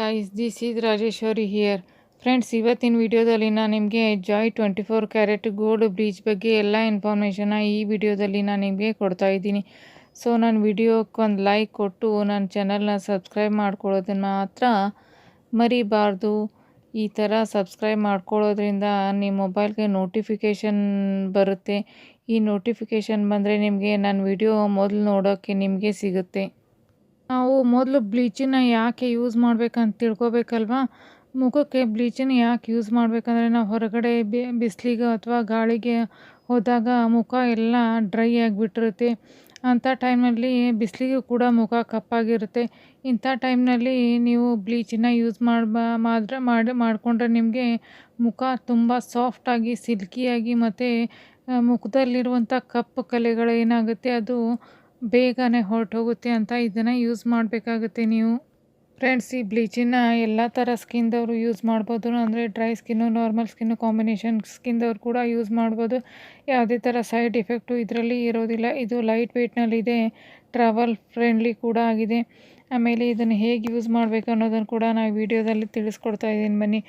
Guys this is Rajeshwari here friends ಇವತ್ತಿನ ವಿಡಿಯೋದಲ್ಲಿ ನಾನು ನಿಮಗೆ Joy twenty four carat gold bleach ಬಗ್ಗೆ ಎಲ್ಲ ಇನ್ಫಾರ್ಮೇಷನ್ನ ಈ ವಿಡಿಯೋದಲ್ಲಿ ನಾನು ನಿಮಗೆ ಕೊಡ್ತಾ ಇದ್ದೀನಿ. ಸೊ ನನ್ನ ವಿಡಿಯೋಕ್ಕೆ ಒಂದು ಲೈಕ್ ಕೊಟ್ಟು ನನ್ನ ಚಾನಲ್ನ ಸಬ್ಸ್ಕ್ರೈಬ್ ಮಾಡ್ಕೊಳ್ಳೋದನ್ನು ಮಾತ್ರ ಮರಿಬಾರ್ದು. ಈ ಥರ ಸಬ್ಸ್ಕ್ರೈಬ್ ಮಾಡ್ಕೊಳ್ಳೋದ್ರಿಂದ ನಿಮ್ಮ ಮೊಬೈಲ್ಗೆ ನೋಟಿಫಿಕೇಷನ್ ಬರುತ್ತೆ. ಈ ನೋಟಿಫಿಕೇಷನ್ ಬಂದರೆ ನಿಮಗೆ ನನ್ನ ವಿಡಿಯೋ ಮೊದಲು ನೋಡೋಕ್ಕೆ ನಿಮಗೆ ಸಿಗುತ್ತೆ. ನಾವು ಮೊದಲು ಬ್ಲೀಚಿನ ಯಾಕೆ ಯೂಸ್ ಮಾಡ್ಬೇಕಂತ ತಿಳ್ಕೊಬೇಕಲ್ವಾ? ಮುಖಕ್ಕೆ ಬ್ಲೀಚಿನ ಯಾಕೆ ಯೂಸ್ ಮಾಡಬೇಕಂದ್ರೆ ನಾವು ಹೊರಗಡೆ ಬಿಸಿಲಿಗೆ ಅಥವಾ ಗಾಳಿಗೆ ಹೋದಾಗ ಮುಖ ಎಲ್ಲ ಡ್ರೈ ಆಗಿಬಿಟ್ಟಿರುತ್ತೆ. ಅಂಥ ಟೈಮಲ್ಲಿ ಬಿಸಿಲಿಗೂ ಕೂಡ ಮುಖ ಕಪ್ಪಾಗಿರುತ್ತೆ. ಇಂಥ ಟೈಮ್ನಲ್ಲಿ ನೀವು ಬ್ಲೀಚನ್ನ ಯೂಸ್ ಮಾಡ್ಬಾ, ಮಾತ್ರ ಮಾಡಿ, ಮಾಡಿಕೊಂಡ್ರೆ ನಿಮಗೆ ಮುಖ ತುಂಬ ಸಾಫ್ಟಾಗಿ ಸಿಲ್ಕಿಯಾಗಿ ಮತ್ತು ಮುಖದಲ್ಲಿರುವಂಥ ಕಪ್ಪು ಕಲೆಗಳು ಏನಾಗುತ್ತೆ? ಅದು ಬೇಗನೆ ಹೊರಟೋಗುತ್ತೆ ಅಂತ ಇದನ್ನು ಯೂಸ್ ಮಾಡಬೇಕಾಗುತ್ತೆ ನೀವು. ಫ್ರೆಂಡ್ಸ್ ಈ ಬ್ಲೀಚಿನ ಎಲ್ಲ ಥರ ಸ್ಕಿನ್ದವರು ಯೂಸ್ ಮಾಡ್ಬೋದು. ಅಂದರೆ dry skin normal skin combination ಸ್ಕಿನ್ದವ್ರು ಕೂಡ ಯೂಸ್ ಮಾಡ್ಬೋದು. ಯಾವುದೇ ಥರ ಸೈಡ್ ಇಫೆಕ್ಟು ಇದರಲ್ಲಿ ಇರೋದಿಲ್ಲ. ಇದು ಲೈಟ್ ವೆಯ್ಟ್ನಲ್ಲಿದೆ ಟ್ರಾವೆಲ್ ಫ್ರೆಂಡ್ಲಿ ಕೂಡ ಆಗಿದೆ. ಆಮೇಲೆ ಇದನ್ನು ಹೇಗೆ ಯೂಸ್ ಮಾಡಬೇಕು ಅನ್ನೋದನ್ನು ಕೂಡ ನಾನು ವೀಡಿಯೋದಲ್ಲಿ ತಿಳಿಸ್ಕೊಡ್ತಾ ಇದ್ದೀನಿ ಬನ್ನಿ.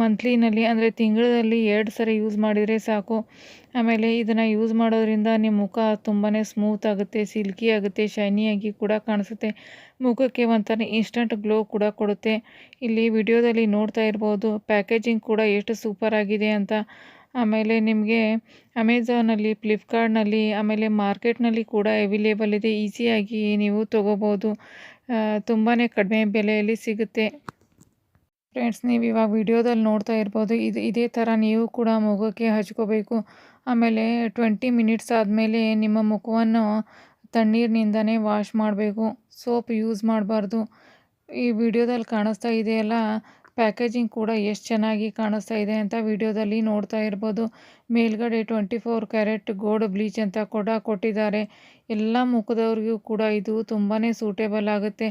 ಮಂತ್ಲಿನಲ್ಲಿ ಅಂದರೆ ತಿಂಗಳಲ್ಲಿ ಎರಡು ಸರಿ ಯೂಸ್ ಮಾಡಿದರೆ ಸಾಕು. ಆಮೇಲೆ ಇದನ್ನು ಯೂಸ್ ಮಾಡೋದ್ರಿಂದ ನಿಮ್ಮ ಮುಖ ತುಂಬಾ ಸ್ಮೂತ್ ಆಗುತ್ತೆ, ಸಿಲ್ಕಿ ಆಗುತ್ತೆ, ಶೈನಿಯಾಗಿ ಕೂಡ ಕಾಣಿಸುತ್ತೆ. ಮುಖಕ್ಕೆ ಒಂಥರ ಇನ್ಸ್ಟಂಟ್ ಗ್ಲೋ ಕೂಡ ಕೊಡುತ್ತೆ. ಇಲ್ಲಿ ವಿಡಿಯೋದಲ್ಲಿ ನೋಡ್ತಾ ಇರ್ಬೋದು ಪ್ಯಾಕೇಜಿಂಗ್ ಕೂಡ ಎಷ್ಟು ಸೂಪರ್ ಆಗಿದೆ ಅಂತ. ಆಮೇಲೆ ನಿಮಗೆ ಅಮೆಝಾನಲ್ಲಿ ಫ್ಲಿಪ್ಕಾರ್ಟ್ನಲ್ಲಿ ಆಮೇಲೆ ಮಾರ್ಕೆಟ್ನಲ್ಲಿ ಕೂಡ ಅವೈಲೇಬಲ್ ಇದೆ. ಈಸಿಯಾಗಿ ನೀವು ತೊಗೋಬೋದು. ತುಂಬಾ ಕಡಿಮೆ ಬೆಲೆಯಲ್ಲಿ ಸಿಗುತ್ತೆ. ಫ್ರೆಂಡ್ಸ್ ನೀವು ಇವಾಗ ವಿಡಿಯೋದಲ್ಲಿ ನೋಡ್ತಾ ಇರ್ಬೋದು. ಇದು, ಇದೇ ಥರ ನೀವು ಕೂಡ ಮುಖಕ್ಕೆ ಹಚ್ಕೋಬೇಕು. ಆಮೇಲೆ ಟ್ವೆಂಟಿ ಮಿನಿಟ್ಸ್ ಆದಮೇಲೆ ನಿಮ್ಮ ಮುಖವನ್ನು ತಣ್ಣೀರಿನಿಂದನೇ ವಾಶ್ ಮಾಡಬೇಕು. ಸೋಪ್ ಯೂಸ್ ಮಾಡಬಾರ್ದು. ಈ ವಿಡಿಯೋದಲ್ಲಿ ಕಾಣಿಸ್ತಾ ಇದೆಯಲ್ಲ ಪ್ಯಾಕೇಜಿಂಗ್ ಕೂಡ ಎಷ್ಟು ಚೆನ್ನಾಗಿ ಕಾಣಿಸ್ತಾ ಇದೆ ಅಂತ ವಿಡಿಯೋದಲ್ಲಿ ನೋಡ್ತಾ ಇರ್ಬೋದು. ಮೇಲ್ಗಡೆ twenty four carat gold bleach ಅಂತ ಕೂಡ ಕೊಟ್ಟಿದ್ದಾರೆ. ಎಲ್ಲ ಮುಖದವ್ರಿಗೂ ಕೂಡ ಇದು ತುಂಬಾ ಸೂಟೇಬಲ್ ಆಗುತ್ತೆ.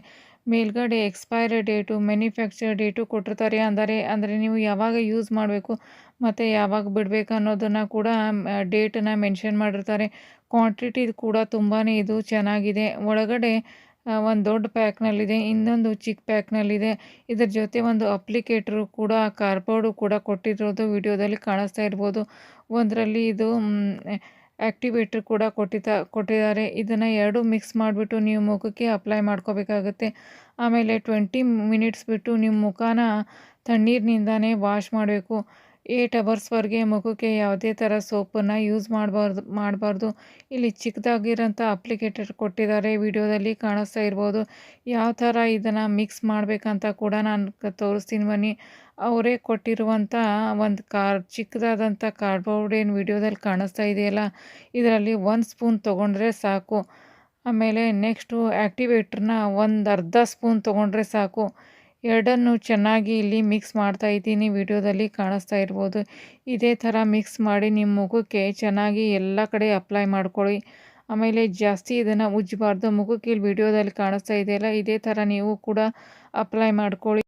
ಮೇಲ್ಗಡೆ ಎಕ್ಸ್ಪೈರಿ ಡೇಟು, ಮ್ಯಾನುಫ್ಯಾಕ್ಚರ್ ಡೇಟು ಕೊಟ್ಟಿರ್ತಾರೆ ಅಂದರೆ ಅಂದರೆ ನೀವು ಯಾವಾಗ ಯೂಸ್ ಮಾಡಬೇಕು, ಮತ್ತು ಯಾವಾಗ ಬಿಡಬೇಕು ಅನ್ನೋದನ್ನು ಕೂಡ ಡೇಟನ್ನು ಮೆನ್ಷನ್ ಮಾಡಿರ್ತಾರೆ. ಕ್ವಾಂಟಿಟಿ ಕೂಡ ತುಂಬಾ ಇದು ಚೆನ್ನಾಗಿದೆ. ಒಳಗಡೆ ಒಂದು ದೊಡ್ಡ ಪ್ಯಾಕ್ನಲ್ಲಿದೆ, ಇನ್ನೊಂದು ಚಿಕ್ಕ ಪ್ಯಾಕ್ನಲ್ಲಿದೆ. ಇದರ ಜೊತೆ ಒಂದು ಅಪ್ಲಿಕೇಟ್ರು ಕೂಡ ಕಾರ್ಬೋರ್ಡು ಕೂಡ ಕೊಟ್ಟಿರೋದು ವಿಡಿಯೋದಲ್ಲಿ ಕಾಣಿಸ್ತಾ ಇರ್ಬೋದು. ಒಂದರಲ್ಲಿ ಇದು ಆ್ಯಕ್ಟಿವೇಟ್ರ್ ಕೂಡ ಕೊಟ್ಟಿತ, ಕೊಟ್ಟಿದ್ದಾರೆ. ಇದನ್ನು ಎರಡು ಮಿಕ್ಸ್ ಮಾಡಿಬಿಟ್ಟು ನೀವು ಮುಖಕ್ಕೆ ಅಪ್ಲೈ ಮಾಡ್ಕೋಬೇಕಾಗುತ್ತೆ. ಆಮೇಲೆ ಟ್ವೆಂಟಿ ಮಿನಿಟ್ಸ್ ಬಿಟ್ಟು ನಿಮ್ಮ ಮುಖನ ತಣ್ಣೀರಿನಿಂದನೇ ವಾಶ್ ಮಾಡಬೇಕು. ಏಟ್ ಅವರ್ಸ್ವರೆಗೆ ಮಗುಗೆ ಯಾವುದೇ ಥರ ಸೋಪನ್ನು ಯೂಸ್ ಮಾಡಬಾರ್ದು ಮಾಡಬಾರ್ದು. ಇಲ್ಲಿ ಚಿಕ್ಕದಾಗಿರೋಂಥ ಅಪ್ಲಿಕೇಟರ್ ಕೊಟ್ಟಿದ್ದಾರೆ. ವಿಡಿಯೋದಲ್ಲಿ ಕಾಣಿಸ್ತಾ ಇರ್ಬೋದು. ಯಾವ ಥರ ಇದನ್ನು ಮಿಕ್ಸ್ ಮಾಡಬೇಕಂತ ಕೂಡ ನಾನು ತೋರಿಸ್ತೀನಿ ಬನ್ನಿ. ಅವರೇ ಕೊಟ್ಟಿರುವಂಥ ಒಂದು ಕಾರ್, ಚಿಕ್ಕದಾದಂಥ ಕಾರ್ಡ್ಬೋರ್ಡ್ ಏನು ವಿಡಿಯೋದಲ್ಲಿ ಕಾಣಿಸ್ತಾ ಇದೆಯಲ್ಲ, ಇದರಲ್ಲಿ ಒಂದು ಸ್ಪೂನ್ ತೊಗೊಂಡ್ರೆ ಸಾಕು. ಆಮೇಲೆ ನೆಕ್ಸ್ಟು ಆ್ಯಕ್ಟಿವೇಟ್ರನ್ನ ಒಂದು ಅರ್ಧ ಸ್ಪೂನ್ ತೊಗೊಂಡ್ರೆ ಸಾಕು. ಎರಡನ್ನು ಚೆನ್ನಾಗಿ ಇಲ್ಲಿ ಮಿಕ್ಸ್ ಮಾಡ್ತಾ ಇದ್ದೀನಿ. ವಿಡಿಯೋದಲ್ಲಿ ಕಾಣಿಸ್ತಾ ಇರ್ಬೋದು. ಇದೇ ಥರ ಮಿಕ್ಸ್ ಮಾಡಿ ನಿಮ್ಮ ಮುಖಕ್ಕೆ ಚೆನ್ನಾಗಿ ಎಲ್ಲ ಕಡೆ ಅಪ್ಲೈ ಮಾಡ್ಕೊಳ್ಳಿ. ಆಮೇಲೆ ಜಾಸ್ತಿ ಇದನ್ನು ಉಜ್ಜಬಾರ್ದು. ಮುಖಕ್ಕೆ ಇಲ್ಲಿ ವಿಡಿಯೋದಲ್ಲಿ ಕಾಣಿಸ್ತಾ ಇದೆಯಲ್ಲ, ಇದೇ ಥರ ನೀವು ಕೂಡ ಅಪ್ಲೈ ಮಾಡ್ಕೊಳ್ಳಿ.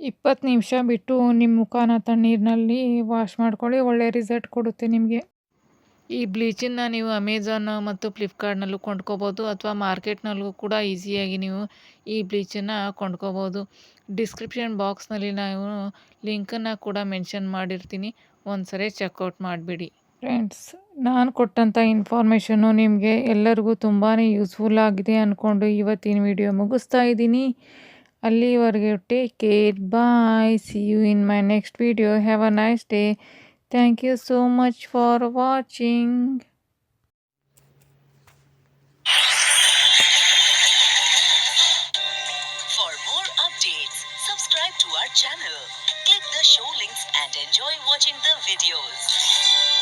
ಇಪ್ಪತ್ತು ನಿಮಿಷ ಬಿಟ್ಟು ನಿಮ್ಮ ಮುಖನ ತಣ್ಣೀರಿನಲ್ಲಿ ವಾಶ್ ಮಾಡ್ಕೊಳ್ಳಿ. ಒಳ್ಳೆಯ ರಿಸಲ್ಟ್ ಕೊಡುತ್ತೆ ನಿಮಗೆ. ಈ ಬ್ಲೀಚನ್ನು ನೀವು ಅಮೆಝಾನ್ ಮತ್ತು ಫ್ಲಿಪ್ಕಾರ್ಟ್ನಲ್ಲೂ ಕೊಂಡ್ಕೋಬೋದು ಅಥವಾ ಮಾರ್ಕೆಟ್ನಲ್ಲೂ ಕೂಡ ಈಸಿಯಾಗಿ ನೀವು ಈ ಬ್ಲೀಚನ್ನು ಕೊಂಡ್ಕೋಬೋದು. ಡಿಸ್ಕ್ರಿಪ್ಷನ್ ಬಾಕ್ಸ್ನಲ್ಲಿ ನಾವು ಲಿಂಕನ್ನು ಕೂಡ ಮೆನ್ಷನ್ ಮಾಡಿರ್ತೀನಿ. ಒಂದು ಸರಿ ಚೆಕ್ಔಟ್ ಮಾಡಿಬಿಡಿ. ಫ್ರೆಂಡ್ಸ್, ನಾನು ಕೊಟ್ಟಂಥ ಇನ್ಫಾರ್ಮೇಷನ್ನು ನಿಮಗೆ ಎಲ್ಲರಿಗೂ ತುಂಬಾ ಯೂಸ್ಫುಲ್ ಆಗಿದೆ ಅಂದ್ಕೊಂಡು ಇವತ್ತಿನ ವಿಡಿಯೋ ಮುಗಿಸ್ತಾ ಇದ್ದೀನಿ. ಅಲ್ಲಿವರೆಗೆ take care, bye see you in my next video have a nice day Thank you so much for watching. For more updates, subscribe to our channel, click the show links and enjoy watching the videos.